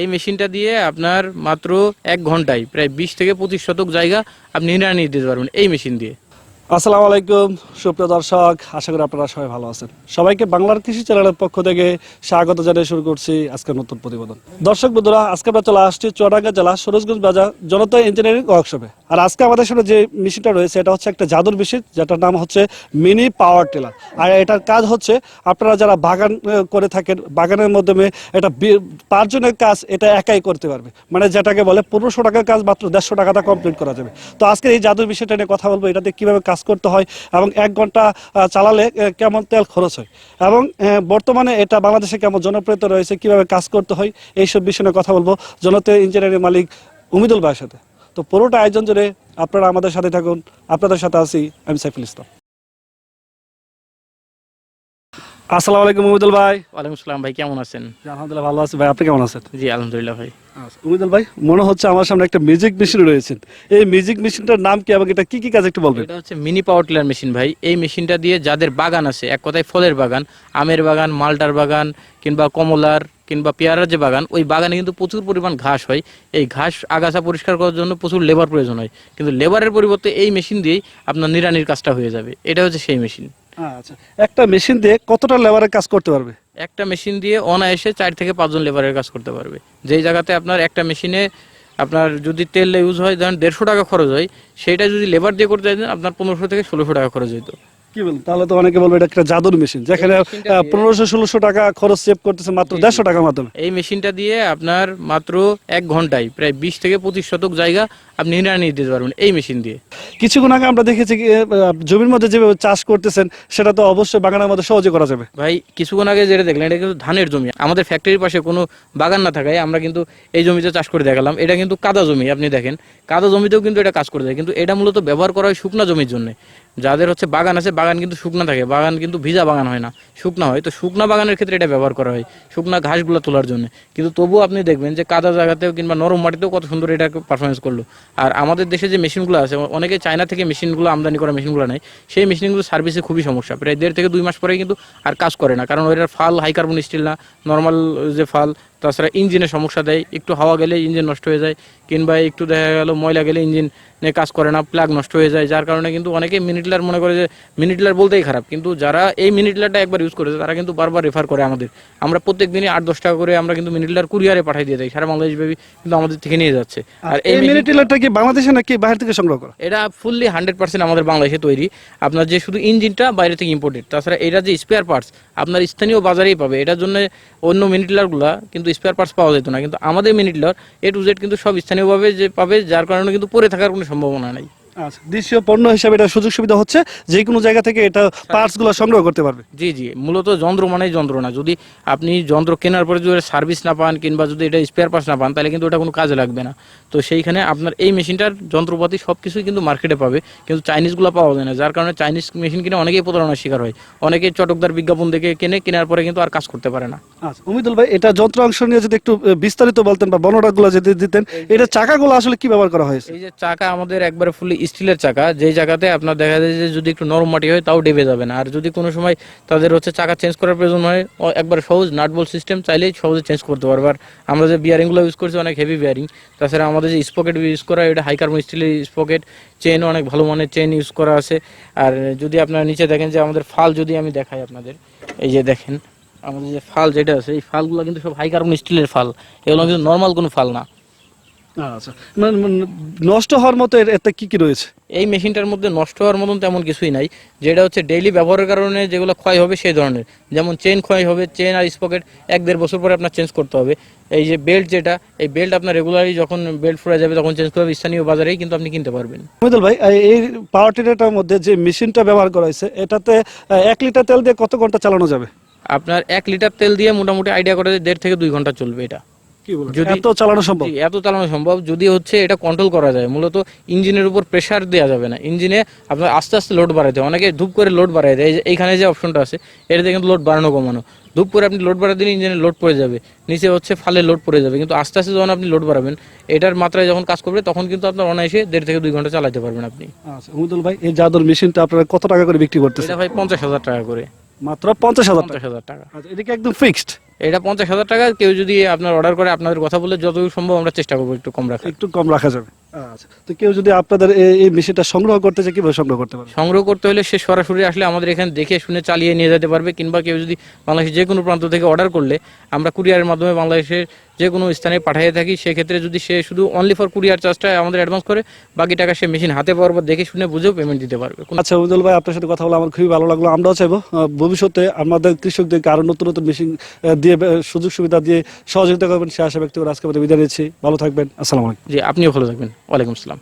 এই মেশিনটা দিয়ে আপনার মাত্র এক ঘন্টায় প্রায় বিশ থেকে পঁচিশ শতক জায়গা আপনি নিড়ানি দিতে পারবেন এই মেশিন দিয়ে। আসসালামু আলাইকুম, সুপ্রিয় দর্শক, আশা করি আপনারা সবাই ভালো আছেন। সবাইকে বাংলার কৃষি চ্যানেলের পক্ষ থেকে স্বাগত জানিয়ে শুরু করছি আজকের নতুন প্রতিবেদন। দর্শক বন্ধুরা, আজকে আমরা চলে আসছি চুয়াডাঙ্গা জেলা সরোজগঞ্জ বাজার জনতা ইঞ্জিনিয়ারিং ওয়ার্কশপে। আর আজকে আমাদের সামনে যে মেশিনটা রয়েছে, এটা হচ্ছে একটা জাদুর মেশিন যেটার নাম হচ্ছে মিনি পাওয়ার টিলার আর এটার কাজ হচ্ছে, আপনারা যারা বাগান করে থাকেন, বাগানের মাধ্যমে এটা পাঁচজনের কাজ এটা একাই করতে পারবে। মানে যেটাকে বলে পনেরোশো টাকার কাজ, মাত্র দেড়শো টাকাটা কমপ্লিট করা যাবে। তো আজকে এই জাদুর বিষয়টা নিয়ে কথা বলব, এটাতে কীভাবে কাজ করতে হয় এবং এক ঘণ্টা চালালে কেমন তেল খরচ হয়। এবং বর্তমানে এটা বাংলাদেশে কেমন জনপ্রিয়তা রয়েছে, কীভাবে কাজ করতে হয়, এইসব বিষয় নিয়ে কথা বলব। জনতা ইঞ্জিনিয়ারিং মালিক উমিদুল ভাইয়ের সাথে। তো পুরোটা আয়োজন জুড়ে আপনারা আমাদের সাথে থাকুন। আপনাদের সাথে আছি আমি সাইফুল ইসলাম। আসসালামু আলাইকুম উমিদুল ভাই। ওয়ালাইকুম আসসালাম ভাই কেমন আছেন? আলহামদুলিল্লাহ ভালো আছি। ভাই আপনি কেমন আছেন? জি আলহামদুলিল্লাহ ভাই। উমিদুল ভাই মনে হচ্ছে আমার সামনে একটা মিউজিক মেশিন রয়েছে। এই মিউজিক মেশিনটার নাম কি এবং এটা কি কি কাজ একটু বলবেন? এটা হচ্ছে মিনি পাওয়ার টিলার মেশিন ভাই। এই মেশিনটা দিয়ে যাদের বাগান আছে এক কথায় ফলের বাগান আমের বাগান মালটার বাগান কিংবা কমলার কিংবা পেয়ারার যে বাগান ওই বাগানে কিন্তু প্রচুর পরিমাণ ঘাস হয়। এই ঘাস আগাছা পরিষ্কার করার জন্য প্রচুর লেবার প্রয়োজন হয়। কিন্তু লেবারের পরিবর্তে এই মেশিন দিয়েই আপনার নিরানির কাজটা হয়ে যাবে। এটা হচ্ছে সেই মেশিন আচ্ছা। একটা মেশিন দিয়ে কতটা লেবারের কাজ করতে পারবে? একটা মেশিন দিয়ে অনায়াসে চার থেকে পাঁচজন লেবারের কাজ করতে পারবে। যেই জায়গাতে আপনার একটা মেশিনে আপনার যদি তেল ইউজ হয় ধরেন দেড়শো টাকা খরচ হয় সেটা যদি লেবার দিয়ে করতে চাইতেন আপনার পনেরোশো থেকে ষোলোশো টাকা খরচ হইতো। কি বলেন? তাহলে তো অনেকে বলবে এটা একটা জাদুর মেশিন। যেখানে পনেরোশো ষোলোশো টাকা খরচ সেভ করতেছে মাত্র দেড়শো টাকার মাধ্যমে। এই মেশিনটা দিয়ে আপনার মাত্র এক ঘন্টায় প্রায় বিশ থেকে পঁচিশ শতক জায়গা আপনি নিড়ানি দিতে পারবেন এই মেশিন দিয়ে। কিছুক্ষণ আগে আমরা দেখেছি জমির মধ্যে যেভাবে চাষ করতেছেন সেটা তো অবশ্যই বাগানের মধ্যে সহজে করা যাবে। ভাই কিছুক্ষণ আগে যেটা দেখলেন এটা কিন্তু ধানের জমি। আমাদের ফ্যাক্টরির পাশে কোনো বাগান না থাকায় আমরা কিন্তু এই জমিতে চাষ করে দেখালাম। এটা কিন্তু কাদা জমি আপনি দেখেন। কাদা জমিতেও কিন্তু এটা কাজ করে দেয়। কিন্তু এটা মূলত ব্যবহার করা হয় শুকনা জমির জন্য। যাদের হচ্ছে বাগান আছে বাগান কিন্তু শুকনা থাকে। বাগান কিন্তু ভিজা বাগান হয় না শুকনা হয়। তো শুকনা বাগানের ক্ষেত্রে এটা ব্যবহার করা হয় শুকনা ঘাসগুলো তোলার জন্য। কিন্তু তবুও আপনি দেখবেন যে কাদা জায়গাতেও কিংবা নরম মাটিতেও কত সুন্দর এটা পারফরমেন্স করল। আর আমাদের দেশে যে মেশিনগুলো আছে, অনেকে চায়না থেকে মেশিনগুলো, আমদানি করা মেশিনগুলো নেয়, সেই মেশিনগুলো সার্ভিসে খুবই সমস্যা। প্রায় দেড় থেকে দুই মাস পরে কিন্তু আর কাজ করে না, কারণ ওইটার ফাল হাই কার্বন স্টিল না, নর্মাল যে ফাল তাছাড়া ইঞ্জিনে সমস্যা দেয় একটু হাওয়া গেলে ইঞ্জিন নষ্ট হয়ে যায় কিংবা একটু দেখা গেল ময়লা গেলে ইঞ্জিন কাজ করে না প্লাগ নষ্ট হয়ে যায় যার কারণে কিন্তু অনেকে মিনিটলার মনে করে যে মিনিটলার বলতেই খারাপ কিন্তু যারা এই মিনিটলারটা একবার ইউজ করেছে তারা কিন্তু বারবার রেফার করে আমাদের। আমরা প্রত্যেক দিনই আট দশ টাকা করে আমরা কিন্তু মিনিটলার কুরিয়ারে পাঠিয়ে দিয়ে দেয় সারা বাংলাদেশ ব্যাপী কিন্তু আমাদের থেকে নিয়ে যাচ্ছে। আর এই এই মেশিন- মিনি টিলারটা কি বাংলাদেশে নাকি বাইরে থেকে সংগ্রহ করা? এটা ফুললি হান্ড্রেড পার্সেন্ট আমাদের বাংলাদেশে তৈরি। আপনার যে শুধু ইঞ্জিনটা বাইরে থেকে ইম্পোর্টেড তাছাড়া এটা যে স্পেয়ার পার্টস আপনার স্থানীয় বাজারেই পাবে এটার জন্য অন্য মিনিটলারগুলো কিন্তু স্পেয়ার পার্টস পাওয়া যেত না। কিন্তু আমাদের মিনিটলার এ টু জেড কিন্তু সব স্থানীয়ভাবে যে পাবে, যার কারণে কিন্তু পড়ে থাকার কোনো সম্ভাবনা নাই। আচ্ছা দেশীয় পণ্য হিসাবে এটা সুযোগ সুবিধা হচ্ছে যে কোনো জায়গা থেকে এটা পার্টসগুলো সংগ্রহ করতে পারবে। জি জি মূলত যন্ত্র মানেই যন্ত্র না যদি আপনি যন্ত্র কেনার পরে যদি সার্ভিস না পান কিংবা যদি এটা স্পেয়ার পার্টস না পান তাহলে কিন্তু ওটা কোনো কাজে লাগবে না। তো সেইখানে আপনার এই মেশিনটার যন্ত্রপাতি সব কিছুই কিন্তু মার্কেটে পাবে কিন্তু চাইনিজগুলো পাওয়া যায় না। যার কারণে চাইনিজ মেশিন কিনে অনেকেই প্রতারণার শিকার হয়। অনেকে চটকদার বিজ্ঞাপন দেখে কেনে কেনার পরে কিন্তু আর কাজ করতে পারে না। আচ্ছা উমিদুল ভাই এটা যন্ত্র অংশ নিয়ে যদি একটু বিস্তারিত বলতেন বা বর্ণনাগুলো যদি দিতেন এটা চাকাগুলো আসলে কি ব্যবহার করা হয়েছে? এই যে চাকা আমাদের একবারে ফুলি স্টিলের চাকা, যেই জায়গাতে আপনার দেখা যায় যে যদি একটু নরম মাটি হয় তাও ডেবে যাবে না। আর যদি কোনো সময় তাদের হচ্ছে চাকা চেঞ্জ করার প্রয়োজন হয় একবার সহজ নাটবল সিস্টেম চাইলেই সহজে চেঞ্জ করতে পারবে। আর আমরা যে বিয়ারিংগুলো ইউজ করছি অনেক হেভি বিয়ারিং তাছাড়া আমাদের যে স্পকেট ইউজ করা এটা হাই কার্বন স্টিলের স্পকেট চেনও অনেক ভালো মানের চেন ইউজ করা আছে। আর যদি আপনারা নিচে দেখেন যে আমাদের ফাল যদি আমি দেখাই আপনাদের, এই যে দেখেন, আমাদের যে ফাল যেটা আছে, এই ফালগুলো কিন্তু সব হাই কার্বন স্টিলের ফাল। এগুলো কিন্তু নর্মাল কোনো ফাল না। আচ্ছা। মানে- মানে নষ্ট হওয়ার মতো এতে কি কি রয়েছে? এই মেশিনটার মধ্যে নষ্ট হওয়ার মতন তেমন কিছুই নাই। যেটা হচ্ছে ডেইলি ব্যবহারের কারণে যেগুলো ক্ষয় হবে সেই ধরনের। যেমন চেন ক্ষয় হবে চেন আর স্পকেট এক দেড় বছর পরে আপনার চেঞ্জ করতে হবে। এই যে বেল্ট যেটা এই বেল্ট আপনার রেগুলারই যখন বেল্ট ফুরে যাবে তখন চেঞ্জ করবে স্থানীয় বাজারেই কিন্তু আপনি কিনতে পারবেন। উমিদুল ভাই এই- এই পাওয়ার টিলারটার মধ্যে যে মেশিনটা ব্যবহার করা হয়েছে এটাতে এক লিটার তেল দিয়ে কত ঘণ্টা চালানো যাবে? আপনার এক লিটার তেল দিয়ে মোটামুটি আইডিয়া করে দেড় থেকে দুই ঘণ্টা চলবে এটা। কি বলেন? যদি- এত চালানো সম্ভব? এত চালানো সম্ভব যদি হচ্ছে এটা কন্ট্রোল করা যায়। মূলত ইঞ্জিনের উপর প্রেসার দেওয়া যাবে না। ইঞ্জিনে আপনার আস্তে আস্তে লোড হয়। অনেকে ধূপ করে লোড বাড়ায় দেয়। এইখানে যে অপশনটা আছে এটাতে কিন্তু লোড বাড়ানো কমানো। ধূপ করে আপনি লোড দিলে ইঞ্জিনে লোড পড়ে যাবে। নিচে হচ্ছে ফালে লোড পড়ে যাবে। কিন্তু আস্তে আস্তে যখন আপনি লোড বাড়াবেন এটার মাত্রায় যখন কাজ করবে তখন কিন্তু আপনার অনায়াসে দেড় থেকে দুই ঘণ্টা চালাতে পারবেন আপনি। আচ্ছা উমিদুল ভাই এই জাদুর মেশিনটা আপনারা কত টাকা করে বিক্রি করতেছেন? ভাই পঞ্চাশ হাজার টাকা করে। মাত্র পঞ্চাশ হাজার পঞ্চাশ হাজার টাকা। আচ্ছা এটা কি একদম ফিক্সড এটা পঞ্চাশ হাজার টাকা কেউ যদি আপনার অর্ডার করে আপনাদের কথা বলে যতদূর সম্ভব আমরা চেষ্টা করব একটু কম রাখা একটু কম রাখা যাবে। আচ্ছা তো কেউ যদি আপনাদের এই- এই মেশিনটা সংগ্রহ করতে চায় কীভাবে সংগ্রহ করতে পারবে? সংগ্রহ করতে হলে সে সরাসরি আসলে আমাদের এখানে দেখে শুনে চালিয়ে নিয়ে যেতে পারবে কিংবা কেউ যদি বাংলাদেশের যে কোনো প্রান্ত থেকে অর্ডার করলে আমরা কুরিয়ারের মাধ্যমে বাংলাদেশের যে কোনো স্থানে পাঠিয়ে থাকি সেক্ষেত্রে যদি সে শুধু অনলি ফর কুরিয়ার চার্জটা আমাদের অ্যাডভান্স করে বাকি টাকা সে মেশিন হাতে পাওয়ার পর দেখে শুনে বুঝেও পেমেন্ট দিতে পারবে। আচ্ছা উজ্জ্বল ভাই আপনার সাথে কথা বলে আমার খুবই ভালো লাগল। আমরাও চাইব ভবিষ্যতে আমাদের কৃষকদেরকে আরও নতুন নতুন মেশিন দিয়ে সুযোগ সুবিধা দিয়ে সহযোগিতা করবেন। সে আশা ব্যক্তি করে আজকে আমাদের বিদায় নিচ্ছি। ভালো থাকবেন। আসসালামু আলাইকুম। জি আপনিও ভালো থাকবেন। ওয়ালাইকুম আসসালাম।